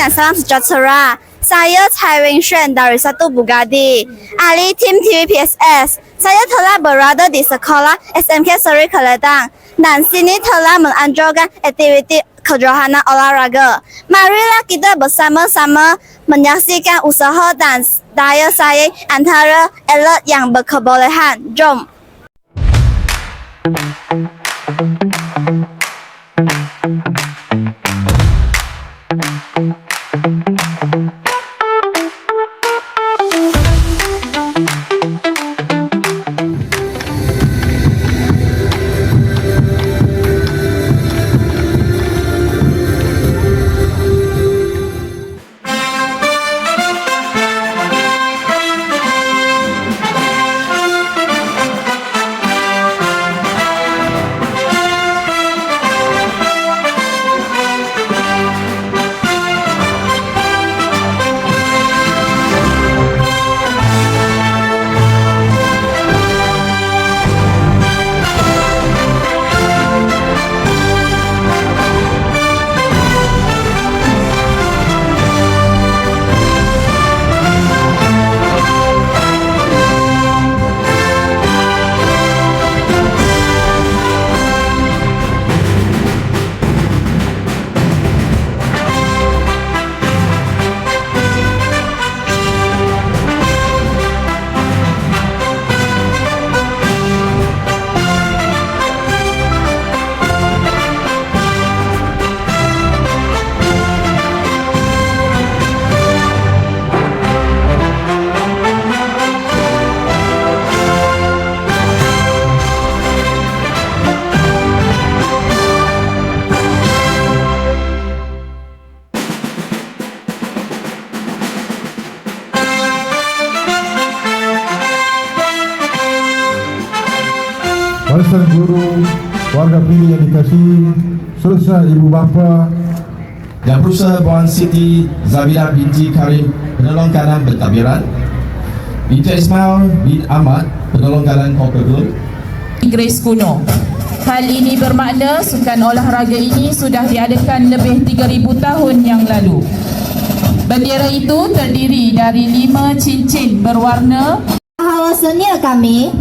Dan salam sejahtera. Saya Cai Wing Xuan dari Satu Bugatti. Ahli tim TVPSS. Saya telah berada di sekolah SMK Seri Keledang dan sini telah menganjurkan aktiviti kejohanan olahraga. Marilah kita bersama-sama menyaksikan usaha dan daya saing antara elok yang berkebolehan. Jom! Warisan dikasihi, seterusnya ibu bapa, dan berusaha Puan Siti Zabira binti Karim penolong kanan bertabiran. Binti Ismail bin Ahmad penolong kanan Kokegul Inggeris kuno. Hal ini bermakna sukan olahraga ini sudah diadakan lebih 3000 tahun yang lalu. Bendera itu terdiri dari lima cincin berwarna Bahawa senior kami.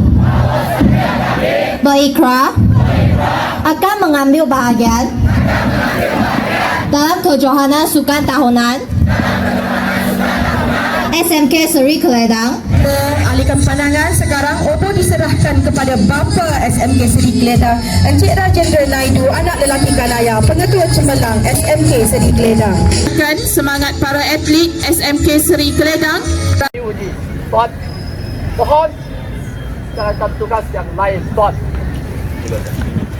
Berikrah akan mengambil bahagian. Dalam kejohanan sukan tahunan. SMK Seri Keledang. Alihkan pandangan sekarang Obo diserahkan kepada bapa SMK Seri Keledang Encik Rajendra Naidu anak lelaki Kanaya pengetua cemerlang SMK Seri Keledang. Kan semangat para atlet SMK Seri Keledang. Tuan, mohon. Jalankan tugas yang lain, Tuan.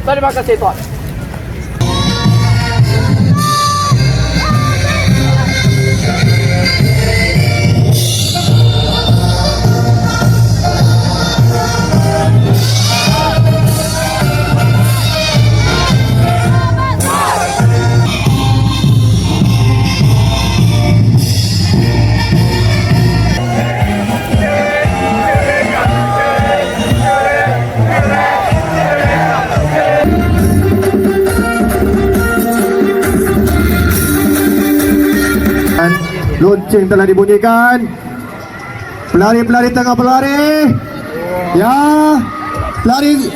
Pwede ba kasi ito? lonceng telah dibunyikan. Pelari-pelari tengah berlari. Ya pelari.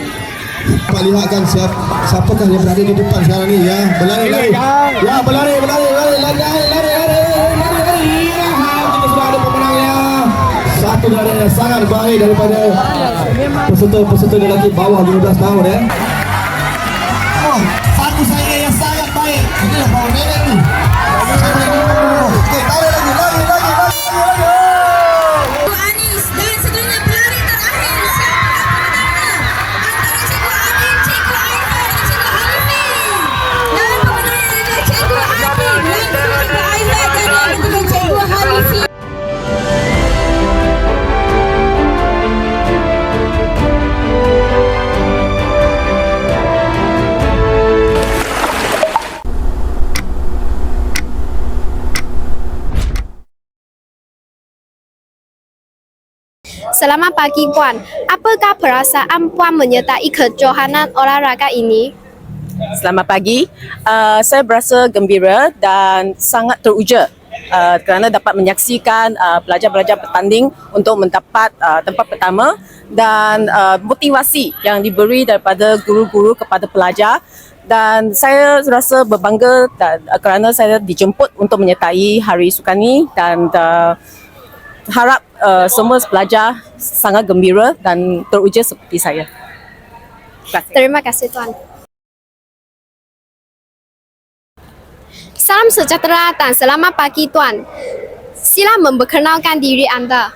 Kita lihatkan siapa siapakah yang berada di depan sekarang ni? Ya berlari lari. ya, ya. ya berlari berlari lari lari lari lari lari lari lari. Ya, lari pemenangnya. Satu dari yang sangat baik daripada peserta-peserta yang lagi bawah 15 tahun ya. Oh, satu saya yang sangat baik. Inilah bawah merah ni Selamat pagi Puan. Apakah perasaan Puan menyertai kejohanan olahraga ini? Selamat pagi. Uh, saya berasa gembira dan sangat teruja uh, kerana dapat menyaksikan uh, pelajar-pelajar bertanding untuk mendapat uh, tempat pertama dan uh, motivasi yang diberi daripada guru-guru kepada pelajar dan saya rasa berbangga dan, uh, kerana saya dijemput untuk menyertai Hari Sukan ini dan uh, harap uh, semua pelajar sangat gembira dan teruja seperti saya. Terima kasih. Terima kasih Tuan. Salam sejahtera dan selamat pagi Tuan. Sila memperkenalkan diri anda.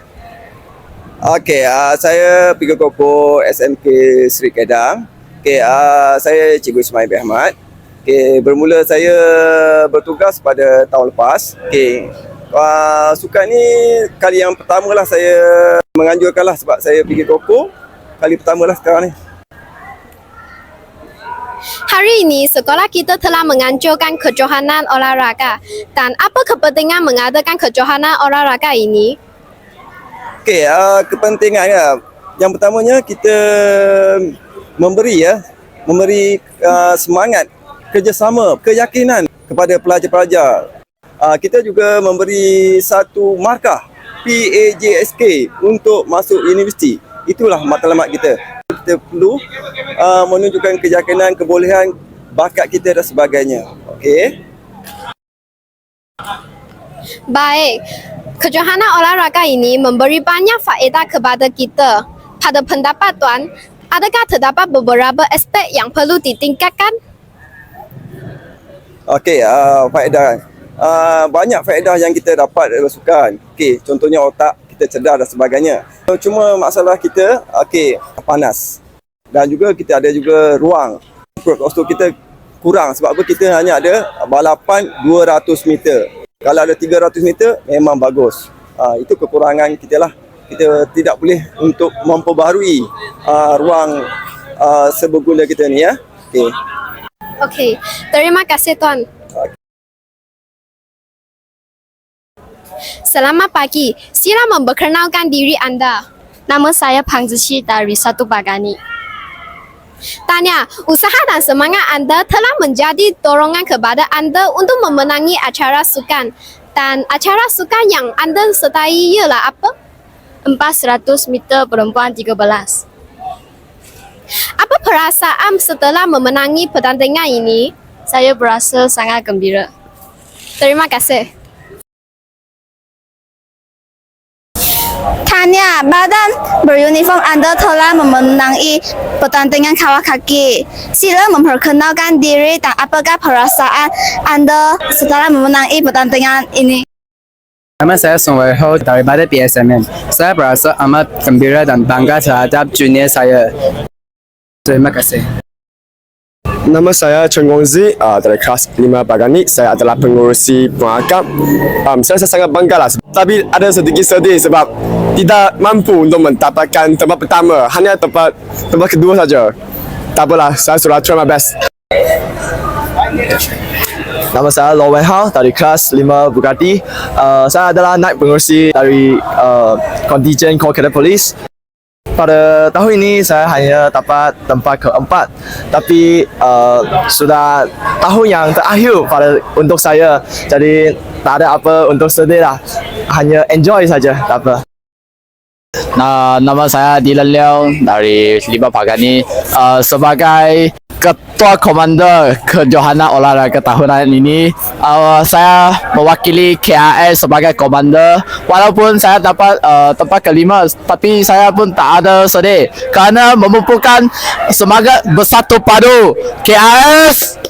Okey, uh, saya Pigo Koko SMK Seri Kedah. Okey, uh, saya Cikgu Ismail bin Ahmad. Okey, bermula saya bertugas pada tahun lepas. Okey, uh, sukan ni kali yang pertama lah saya menganjurkan lah sebab saya pergi Koko. Kali pertama lah sekarang ni. Hari ini sekolah kita telah menganjurkan kejohanan olahraga dan apa kepentingan mengadakan kejohanan olahraga ini? Okey, uh, kepentingannya yang pertamanya kita memberi ya, memberi uh, semangat kerjasama, keyakinan kepada pelajar-pelajar. Uh, kita juga memberi satu markah PAJSK untuk masuk universiti. Itulah matlamat kita. Kita perlu uh, menunjukkan keyakinan, kebolehan, bakat kita dan sebagainya. Okey. Baik, kejohanan olahraga ini memberi banyak faedah kepada kita. Pada pendapat Tuan, adakah terdapat beberapa aspek yang perlu ditingkatkan? Okey, uh, faedah. Uh, banyak faedah yang kita dapat dalam sukan. Okey, contohnya otak kita cerdas dan sebagainya. Cuma masalah kita, okey, panas. Dan juga kita ada juga ruang. Kostum kita kurang sebab apa kita hanya ada balapan 200 meter. Kalau ada 300 meter memang bagus. Uh, itu kekurangan kita lah. Kita tidak boleh untuk memperbaharui uh, ruang uh, seberguna kita ni ya. Okey. Okey, terima kasih Tuan. Selamat pagi. Sila memperkenalkan diri anda. Nama saya Pang Ziqi dari Satu Bagani. Tanya, usaha dan semangat anda telah menjadi dorongan kepada anda untuk memenangi acara sukan. Dan acara sukan yang anda sertai ialah apa? 400 meter perempuan 13. Apa perasaan setelah memenangi pertandingan ini? Saya berasa sangat gembira. Terima kasih. Tanya, badan beruniform anda telah memenangi pertandingan Kawasaki. Sila memperkenalkan diri dan apakah perasaan anda setelah memenangi pertandingan ini? Nama saya Song Wei Ho daripada PSMN. Saya berasa amat gembira dan bangga terhadap junior saya. Terima kasih. Nama saya Chen Guangzi uh, dari kelas 5 Bagani. Saya adalah pengurusi pengakam. Um, saya, saya sangat bangga lah. Tapi ada sedikit sedih sebab tidak mampu untuk mendapatkan tempat pertama. Hanya tempat tempat kedua saja. Tak apalah, saya sudah try my best. Nama saya Lo Wei Hao dari kelas 5 Bugatti. Uh, saya adalah naik pengurusi dari uh, kontijen Core Cadet Police. Pada tahun ini saya hanya dapat tempat keempat. Tapi uh, sudah tahun yang terakhir pada untuk saya. Jadi tak ada apa untuk sedih lah. Hanya enjoy saja, tak apa. Nah, nama saya Dylan Liao dari Lima Pagani. Uh, sebagai Ketua Komander Kejohanan Olahraga tahunan ini, uh, saya mewakili KRS sebagai Komander. Walaupun saya dapat uh, tempat kelima, tapi saya pun tak ada sedih kerana memupukkan semangat bersatu padu KRS